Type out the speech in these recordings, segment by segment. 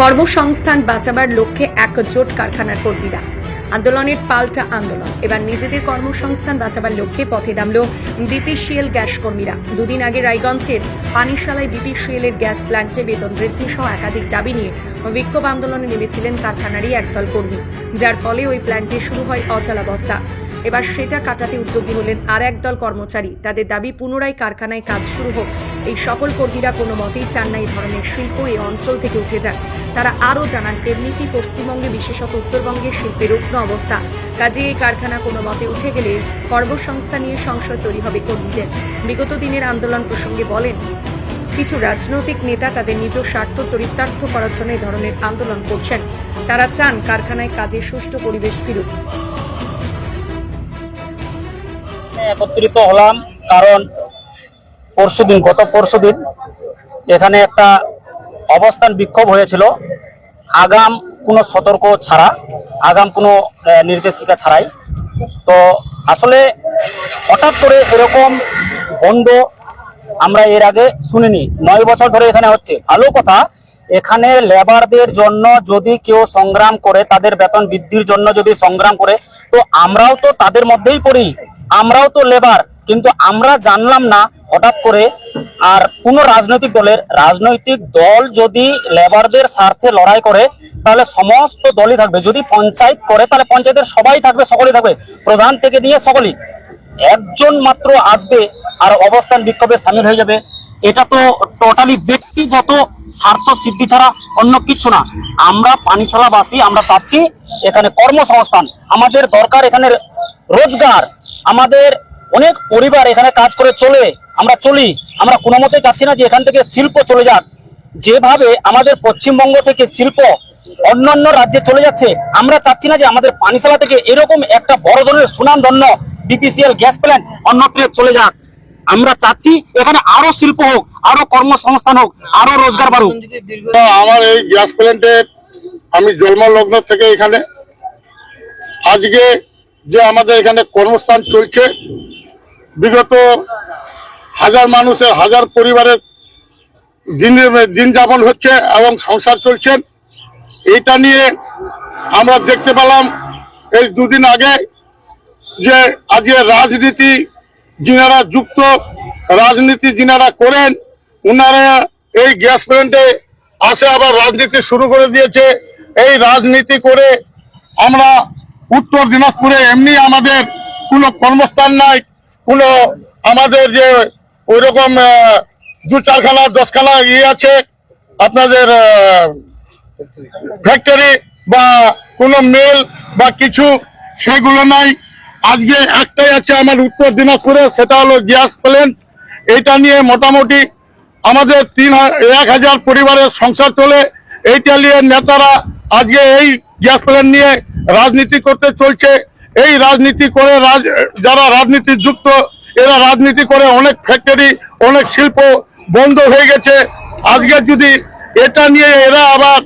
কর্মসংস্থান বাঁচাবার লক্ষ্যে একজোট কারখানার কর্মীরা। আন্দোলনের পাল্টা আন্দোলন। এবার নিজেদের কর্মসংস্থান বাঁচাবার লক্ষ্যে পথে নামল বিপিসিএল গ্যাস কর্মীরা। দুদিন আগে রায়গঞ্জের পানিশালায় বিপিসিএল এর গ্যাস প্ল্যান্টে বেতন বৃদ্ধি সহ একাধিক দাবি নিয়ে বিক্ষোভ আন্দোলনে নেমেছিলেন কারখানারই একদল কর্মী, যার ফলে ওই প্ল্যান্টে শুরু হয় অচলাবস্থা। এবার সেটা কাটাতে উদ্যোগী হলেন আর একদল কর্মচারী। তাদের দাবি, পুনরায় কারখানায় কাজ শুরু হোক এই সকল কর্মীরা কোনো মতেই চান না এই ধরনের শিল্প এই অঞ্চল থেকে উঠে যাক তারা আরও জানান, এমনিতেই পশ্চিমবঙ্গে বিশেষত উত্তরবঙ্গের শিল্পের রুগ্ন অবস্থা। কাজে এই কারখানা কোনো মতে উঠে গেলে কর্মসংস্থা নিয়ে সংশয় তৈরি হবে কর্মীদের। বিগত দিনের আন্দোলন প্রসঙ্গে বলেন, কিছু রাজনৈতিক নেতা তাদের নিজ স্বার্থ চরিতার্থ করার জন্য এই ধরনের আন্দোলন করছেন। তারা চান কারখানায় কাজে সুষ্ঠু পরিবেশ ফিরুক। একত্রিত হলাম কারণ পরশুদিন, গত পরশুদিন এখানে একটা অবস্থান বিক্ষোভ হয়েছিল। আগাম কোনো সতর্ক ছাড়া, আগাম কোনো নির্দেশিকা ছাড়াই। তো আসলে হঠাৎ করে এরকম বন্ধ আমরা এর আগে শুনিনি। নয় বছর ধরে এখানে হচ্ছে। ভালো কথা, এখানে লেবারদের জন্য যদি কেউ সংগ্রাম করে, তাদের বেতন বৃদ্ধির জন্য যদি সংগ্রাম করে, তো আমরাও তো তাদের মধ্যেই পড়ি। আমরাও তো লেবার, কিন্তু আমরা জানলাম না হঠাৎ করে আর কোন রাজনৈতিক দলের রাজনৈতিক দল যদি লেবারদের স্বার্থে লড়াই করে, তাহলে সমস্ত দলই থাকবে। যদি পঞ্চায়েত করে, তাহলে পঞ্চায়েতের সবাই থাকবে, সকলেই থাকবে। প্রধান থেকে নিয়ে সকলেই। একজন মাত্র আসবে আর অবস্থান বিক্ষোভে সামিল হয়ে যাবে। এটা তো টোটালি ব্যক্তিগত স্বার্থ সিদ্ধি ছাড়া অন্য কিছু না। আমরা পানিশালাবাসী, আমরা চাচ্ছি এখানে কর্মসংস্থান। আমাদের দরকার এখানে রোজগার। আমাদের অনেক পরিবার এখানে কাজ করে চলে। আমরা চলি, আমরা কোনো মতে চাচ্ছি না যে এখান থেকে শিল্প চলে যাক। যেভাবে আমাদের পশ্চিমবঙ্গ থেকে শিল্প অন্যান্য রাজ্যে চলে যাচ্ছে, আমরা চাচ্ছি না যে আমাদের পানিশালা থেকে এরকম একটা বড় ধরনের সুনামধন্য বিপিসিএল গ্যাস প্ল্যান্ট অন্যত্র চলে যাক। আমরা চাচ্ছি এখানে আরও শিল্প হোক, আরও কর্মসংস্থান হোক, আরও রোজগার বাড়ুক। আমার এই গ্যাস প্ল্যান্টে আমি জন্মলগ্ন থেকে এখানে। আজকে যে আমাদের এখানে কর্মস্থান চলছে, বিগত হাজার মানুষের, হাজার পরিবারের দিন দিন যাপন হচ্ছে এবং সংসার চলছেন এটা নিয়ে আমরা দেখতে পেলাম এই দুদিন আগে যে আজকে রাজনীতি যিনারা যুক্ত, রাজনীতি যিনারা করেন ওনারা এই গ্যাস প্ল্যান্টে আসে আবার রাজনীতি শুরু করে দিয়েছে। এই রাজনীতি করে আমরা উত্তর দিনাজপুরে এমনি আমাদের কোনো কর্মস্থান নাই, কোনো আমাদের যে ওইরকম আহ, দু চারখানা দশখানা ইয়ে আছে। আপনাদের ফ্যাক্টরি বা কোনো মেল বা কিছু সেগুলো নাই। আজকে একটাই আছে আমার উত্তর দিনাজপুরে সেটা হলো গ্যাস প্ল্যান্ট এটা নিয়ে মোটামুটি আমাদের তিন এক হাজার পরিবারের সংসার চলে। এইটা নিয়ে নেতারা আজকে এই গ্যাস প্ল্যান্ট নিয়ে রাজনীতি করতে চলছে। এই রাজনীতি করে যারা রাজনীতি যুক্ত এরা রাজনীতি করে, অনেক ফ্যাক্টরি অনেক শিল্প বন্ধ হয়ে গেছে। আজকে যদি এটা নিয়ে এরা আবার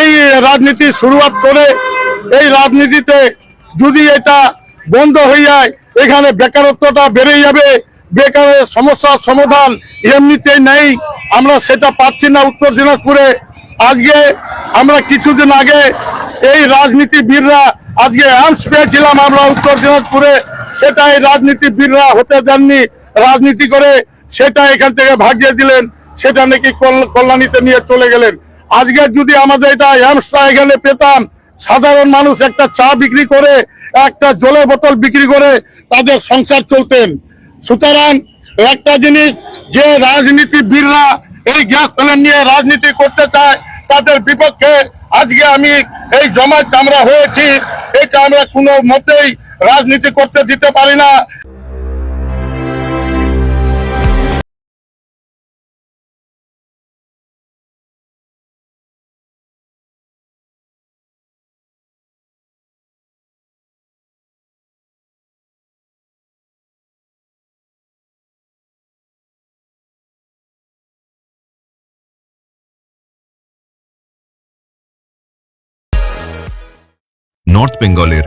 এই রাজনীতি শুরুয়াত করে, এই রাজনীতিতে যদি এটা বন্ধ হয়ে যায়, এখানে বেকারত্বটা বেড়ে যাবে, বেকারের সমস্যার সমাধান এমনিতেই নেই, আমরা সেটা পাচ্ছি না উত্তর দিনাজপুরে। আজকে আমরা কিছুদিন আগে এই রাজনীতিবিদরা আজকে অ্যান্স পেয়েছিলাম আমরা উত্তর দিনাজপুরে। সেটা এই রাজনীতিবিদরা হতে দেননি। রাজনীতি করে সেটা এখান থেকে ভাগিয়ে দিলেন। সেটা নাকি কল- কল্যাণীতে নিয়ে চলে গেলেন। আজকে যদি আমাদের এটা অ্যামসটা এখানে পেতাম, সাধারণ মানুষ একটা চা বিক্রি করে, একটা জলের বোতল বিক্রি করে তাদের সংসার চলতেন। সুতরাং একটা জিনিস, যে রাজনীতিবিদরা এই গ্যাস প্ল্যান্ট নিয়ে রাজনীতি করতে চায়, তাদের বিপক্ষে আজকে আমি এই জমায়েত আমরা হয়েছি, এটা আমরা কোনো মতেই রাজনীতি করতে দিতে পারি না। নর্থ বেঙ্গলের